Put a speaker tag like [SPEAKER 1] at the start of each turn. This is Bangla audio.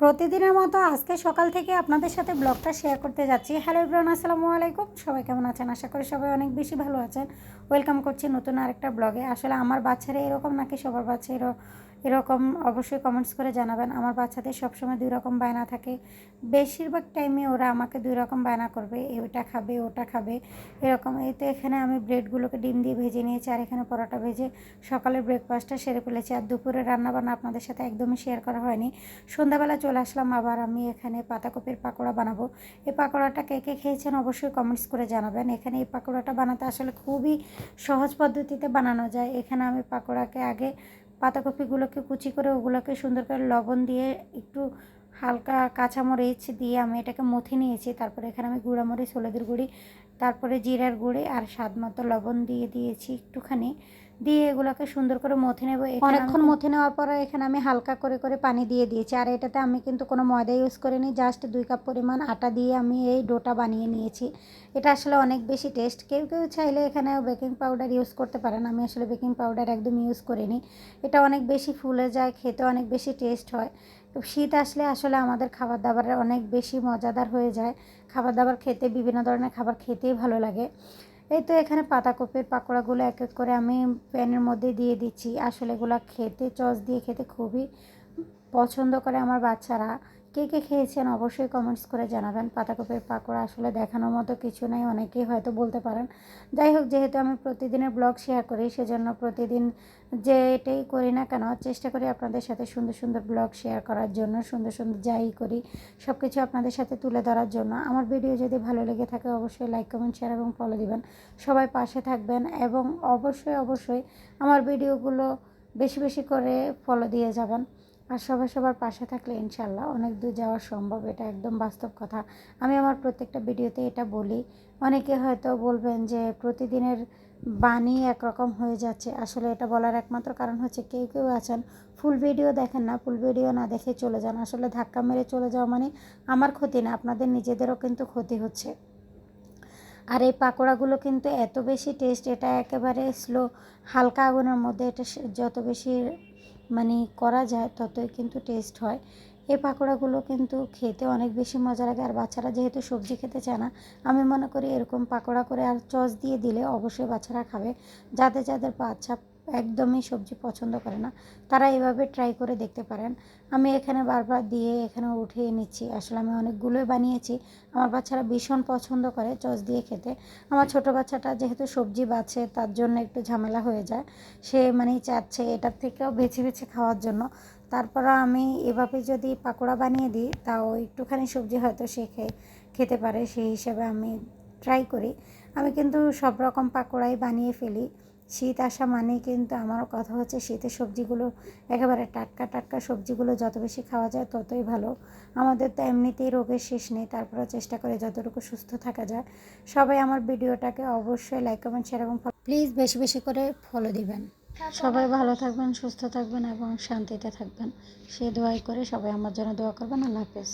[SPEAKER 1] প্রতিদিনের মতো আজকে সকাল থেকে আপনাদের সাথে ব্লগটা শেয়ার করতে যাচ্ছি। হ্যালো ইব্রান আসসালামু আলাইকুম। সবাই কেমন আছেন? আশা করি সবাই অনেক বেশি ভালো আছেন। ওয়েলকাম করছি নতুন আরেকটা ব্লগে। আসলে আমার বাচ্চারা এরকম নাকি সবার বাচ্চা এরকম অবশ্যই কমেন্টস করে জানাবেন। আমার বাচ্চাদের সবসময় দুই রকম বায়না থাকে। বেশিরভাগ টাইমে ওরা আমাকে দুই রকম বায়না করবে। ওটা খাবে ওটা খাবে, এরকম। এই তো এখানে আমি ব্রেডগুলোকে ডিম দিয়ে ভেজে নিয়েছি আর এখানে পরোটা ভেজে সকালের ব্রেকফাস্টটা সেরে ফেলেছি। আর দুপুরে রান্নাবান্না আপনাদের সাথে একদমই শেয়ার করা হয়নি। সন্ধ্যাবেলা চলে আসলাম আবার আমি এখানে পাতাকপির পাকোড়া বানাবো। এই পাকোড়াটা কে কে খেয়েছেন অবশ্যই কমেন্টস করে জানাবেন। এখানে এই পাকোড়াটা বানাতে আসলে খুবই সহজ পদ্ধতিতে বানানো যায়। এখানে আমি পাকোড়াকে আগে পাতাকপিগুলোকে কুচি করে ওগুলোকে সুন্দর করে লবণ দিয়ে একটু হালকা কাঁচামরিচ দিয়ে আমি এটাকে মথে নিয়েছি, তারপরে এখানে আমি গুঁড়ামরিচ হলুদের গুঁড়ি, তারপরে জিরার গুঁড়ি আর স্বাদ মতো লবণ দিয়ে দিয়েছি একটুখানি। দিয়ে এগুলোকে সুন্দর করে মথে নেব। অনেকক্ষণ মথে নেওয়ার পরে এখানে আমি হালকা করে করে পানি দিয়ে দিয়েছি। আর এটাতে আমি কিন্তু কোনো ময়দা ইউজ করিনি জাস্ট দুই কাপ পরিমাণ আটা দিয়ে আমি এই ডোটা বানিয়ে নিয়েছি। এটা আসলে অনেক বেশি টেস্ট কেউ কেউ চাইলে এখানে বেকিং পাউডার ইউজ করতে পারেন। আমি আসলে বেকিং পাউডার একদম ইউজ করিনি। এটা অনেক বেশি ফুলে যায়, খেতে অনেক বেশি টেস্ট হয়। তো শীত আসলে আসলে আমাদের খাবার দাবারের অনেক বেশি মজাদার হয়ে যায়। খাবার দাবার খেতে, বিভিন্ন ধরনের খাবার খেতেই ভালো লাগে। এই তো এখানে পাতাকপির পাকোড়াগুলো এক এক করে আমি প্যানের মধ্যে দিয়ে দিচ্ছি। আসলে এগুলো খেতে, চস দিয়ে খেতে খুবই পছন্দ করে আমার বাচ্চারা। কে কে খেয়েছেন অবশ্যই কমেন্টস করে জানাবেন। পাতাকপির পাকোড়া আসলে দেখানোর মতো কিছু নেই, অনেকেই হয়তো বলতে পারেন। যাই হোক, যেহেতু আমি প্রতিদিনের ব্লগ শেয়ার করি, সেজন্য প্রতিদিন যে এটাই করি না কেন, চেষ্টা করি আপনাদের সাথে সুন্দর সুন্দর ব্লগ শেয়ার করার জন্য, সুন্দর সুন্দর যাই করি সব কিছু আপনাদের সাথে তুলে ধরার জন্য। আমার ভিডিও যদি ভালো লেগে থাকে, অবশ্যই লাইক কমেন্ট শেয়ার এবং ফলো দিবেন। সবাই পাশে থাকবেন এবং অবশ্যই অবশ্যই আমার ভিডিওগুলো বেশি বেশি করে ফলো দিয়ে যাবেন। আর সবাই সবার পাশে থাকলে ইনশাল্লাহ অনেক দূর যাওয়া সম্ভব। এটা একদম বাস্তব কথা। আমি আমার প্রত্যেকটা ভিডিওতে এটা বলি। অনেকে হয়তো বলবেন যে প্রতিদিনের বাণী একরকম হয়ে যাচ্ছে। আসলে এটা বলার একমাত্র কারণ হচ্ছে কেউ কেউ আছেন, ফুল ভিডিও দেখেন না, ফুল ভিডিও না দেখে চলে যান। আসলে ধাক্কা মেরে চলে যাওয়া মানে আমার ক্ষতি না, আপনাদের নিজেদেরও কিন্তু ক্ষতি হচ্ছে। আর এই পাকোড়াগুলো কিন্তু এত বেশি টেস্ট এটা একেবারে স্লো হালকা আগুনের মধ্যে এটা যত বেশি মানে করা যায় ততই কিন্তু টেস্ট হয়। এই পাকোড়াগুলো কিন্তু খেতে অনেক বেশি মজা লাগে আর বাচ্চারা যেহেতু সবজি খেতে চায় না, আমি মনে করি এরকম পাকোড়া করে আর চস দিয়ে দিলে অবশ্যই বাচ্চারা খাবে। যাদের যাদের বাচ্চা একদমই সবজি পছন্দ করে না। তারা এভাবে ট্রাই করে দেখতে পারেন। আমি এখানে বারবার দিয়ে এখানে উঠিয়ে নিচ্ছি। আসলে আমি অনেকগুলোই বানিয়েছি। আমার বাচ্চারা ভীষণ পছন্দ করে চস দিয়ে খেতে। আমার ছোট বাচ্চাটা যেহেতু সবজি বাছে, তার জন্য একটু ঝামেলা হয়ে যায়। সে মানেই চাচ্ছে এটার থেকেও বেছে বেছে খাওয়ার জন্য। তারপরও আমি এভাবে যদি পাকোড়া বানিয়ে দিই, তাও একটুখানি সবজি হয়তো সে খেতে পারে। সেই হিসেবে আমি ট্রাই করি। আমি কিন্তু সব রকম পাকোড়াই বানিয়ে ফেলি। শীত আসা মানেই কিন্তু আমার কথা হচ্ছে শীতের সবজিগুলো একেবারে টাটকা টাটকা সবজিগুলো যত বেশি খাওয়া যায় ততই ভালো। আমাদের তো এমনিতেই রোগের শেষ নেই তারপরে চেষ্টা করে যতটুকু সুস্থ থাকা যায়। সবাই আমার ভিডিওটাকে অবশ্যই লাইক কমেন্ট শেয়ার এবং প্লিজ বেশি বেশি করে ফলো দিবেন। সবাই ভালো থাকবেন, সুস্থ থাকবেন এবং শান্তিতে থাকবেন। সে দোয়াই করে সবাই আমার জন্য দোয়া করবেন। আল্লাহ হাফেজ।